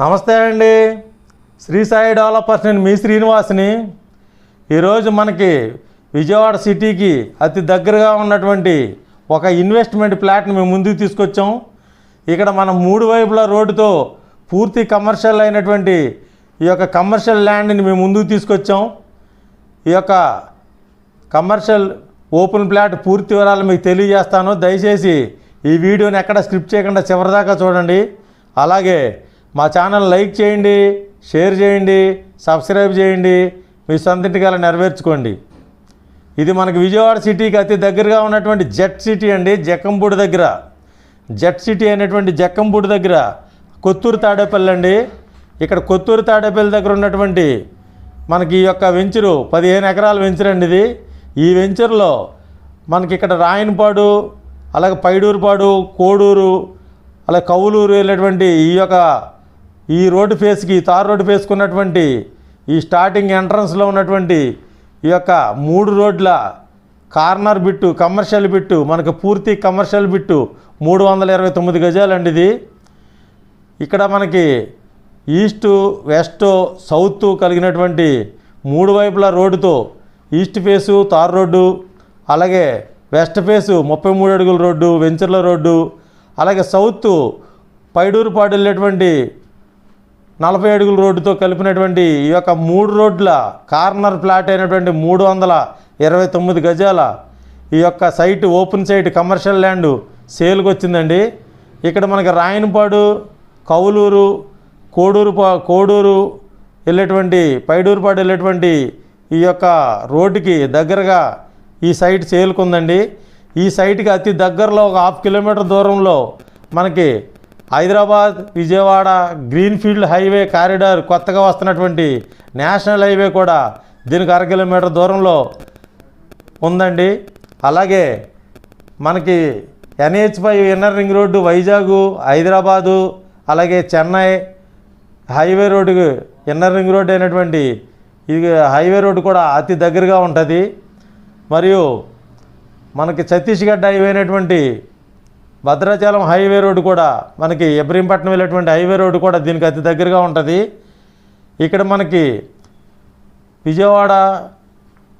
నమస్తే అండి. శ్రీ సాయి డెవలపర్స్ నేను మీ శ్రీనివాస్ని. ఈరోజు మనకి విజయవాడ సిటీకి అతి దగ్గరగా ఉన్నటువంటి ఒక ఇన్వెస్ట్మెంట్ ప్లాట్ని మేము ముందుకు తీసుకొచ్చాం. ఇక్కడ మనం మూడు వైపుల రోడ్డుతో పూర్తి కమర్షియల్ అయినటువంటి ఈ యొక్క కమర్షియల్ ల్యాండ్ని మేము ముందుకు తీసుకొచ్చాం. ఈ యొక్క కమర్షియల్ ఓపెన్ ప్లాట్ పూర్తి వివరాలు మీకు తెలియజేస్తాను. దయచేసి ఈ వీడియోని ఎక్కడ స్క్రిప్ట్ చేయకుండా చివరిదాకా చూడండి. అలాగే మా ఛానల్ లైక్ చేయండి షేర్ చేయండి సబ్స్క్రైబ్ చేయండి. మీ సొంత గల నెరవేర్చుకోండి. ఇది మనకి విజయవాడ సిటీకి అతి దగ్గరగా ఉన్నటువంటి జెట్ సిటీ అండి జక్కంపూడి దగ్గర. జెట్ సిటీ అనేటువంటి జక్కంపూడి దగ్గర. కొత్తూరు తాడేపల్లి అండి. ఇక్కడ కొత్తూరు తాడేపల్లి దగ్గర ఉన్నటువంటి మనకి ఈ యొక్క వెంచరు పదిహేను ఎకరాల వెంచర్ అండి ఇది. ఈ వెంచర్లో మనకి ఇక్కడ రాయనపాడు అలాగే పైడూరుపాడు కోడూరు అలాగే కౌలూరు వెళ్ళేటువంటి ఈ యొక్క ఈ రోడ్డు ఫేస్కి తార్ రోడ్డు ఫేస్కున్నటువంటి ఈ స్టార్టింగ్ ఎంట్రన్స్లో ఉన్నటువంటి ఈ యొక్క మూడు రోడ్ల కార్నర్ బిట్టు కమర్షియల్ బిట్టు మనకు పూర్తి కమర్షియల్ బిట్టు మూడు వందల ఇరవై తొమ్మిది గజాలండి ఇది. ఇక్కడ మనకి ఈస్టు వెస్ట్ సౌత్ కలిగినటువంటి మూడు వైపుల రోడ్డుతో ఈస్ట్ ఫేసు తార్ రోడ్డు అలాగే వెస్ట్ ఫేసు ముప్పై మూడు అడుగుల రోడ్డు వెంచర్ల రోడ్డు అలాగే సౌత్ పైడూరుపాడు వెళ్ళేటువంటి నలభై అడుగుల రోడ్డుతో కలిపినటువంటి ఈ యొక్క మూడు రోడ్ల కార్నర్ ప్లాట్ అయినటువంటి మూడు వందల ఇరవై తొమ్మిది గజాల ఈ యొక్క site open site commercial land సేల్కి వచ్చిందండి. ఇక్కడ మనకి రాయనపాడు కౌలూరు కోడూరు కోడూరు వెళ్ళేటువంటి పైడూరుపాడు వెళ్ళేటువంటి ఈ యొక్క రోడ్డుకి దగ్గరగా ఈ సైట్ సేల్కి ఉందండి ఈ సైట్కి అతి దగ్గరలో ఒక హాఫ్ కిలోమీటర్ దూరంలో మనకి Hyderabad Vijayawada greenfield highway corridor కొత్తగా వస్తున్నటువంటి నేషనల్ హైవే కూడా దీనికి అర కిలోమీటర్ దూరంలో ఉందండి. అలాగే మనకి NH five inner ring road Vizag Hyderabad అలాగే చెన్నై హైవే రోడ్డుకు ఇన్నర్ రింగ్ రోడ్డు అయినటువంటి ఇది హైవే రోడ్డు కూడా అతి దగ్గరగా ఉంటుంది. మరియు మనకి ఛత్తీస్గఢ్ హైవే అయినటువంటి భద్రాచలం హైవే రోడ్డు కూడా మనకి ఎబ్రీంపట్నం వెళ్ళేటువంటి హైవే రోడ్డు కూడా దీనికి అతి దగ్గరగా ఉంటుంది. ఇక్కడ మనకి విజయవాడ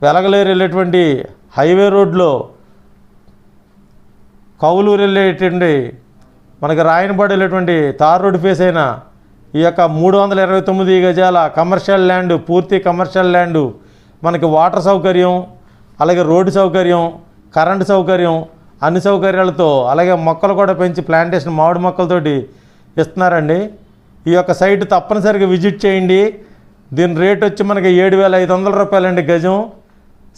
వెలగలేరు వెళ్ళేటువంటి హైవే రోడ్లో కౌలూరు వెళ్ళేటువంటి మనకి రాయనపాడు వెళ్ళేటువంటి తార్ రోడ్డు ఫేస్ అయిన ఈ యొక్క మూడు వందల ఇరవై తొమ్మిది గజాల కమర్షియల్ ల్యాండ్ పూర్తి కమర్షియల్ ల్యాండ్ మనకి వాటర్ సౌకర్యం అలాగే రోడ్డు సౌకర్యం కరెంటు సౌకర్యం అన్ని సౌకర్యాలతో అలాగే మొక్కలు కూడా పెంచి ప్లాంటేషన్ మామిడి మొక్కలతోటి ఇస్తున్నారండి. ఈ యొక్క సైట్ తప్పనిసరిగా విజిట్ చేయండి. దీని రేట్ వచ్చి మనకి ఏడు వేల ఐదు వందల రూపాయలండి గజం.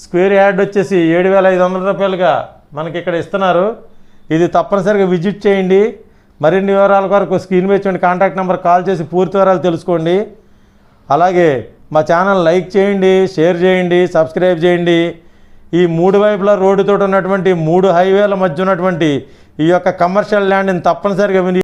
స్క్వేర్ యార్డ్ వచ్చేసి ఏడు వేల ఐదు వందల రూపాయలుగా మనకి ఇక్కడ ఇస్తున్నారు. ఇది తప్పనిసరిగా విజిట్ చేయండి. మరిన్ని వివరాల కొరకు స్క్రీన్ మీద కాంటాక్ట్ నెంబర్ కాల్ చేసి పూర్తి వివరాలు తెలుసుకోండి. అలాగే మా ఛానల్ లైక్ చేయండి షేర్ చేయండి సబ్స్క్రైబ్ చేయండి. ఈ మూడు వైపుల రోడ్డుతో ఉన్నటువంటి మూడు హైవేల మధ్య ఉన్నటువంటి ఈ యొక్క కమర్షియల్ ల్యాండ్ని తప్పనిసరిగా విని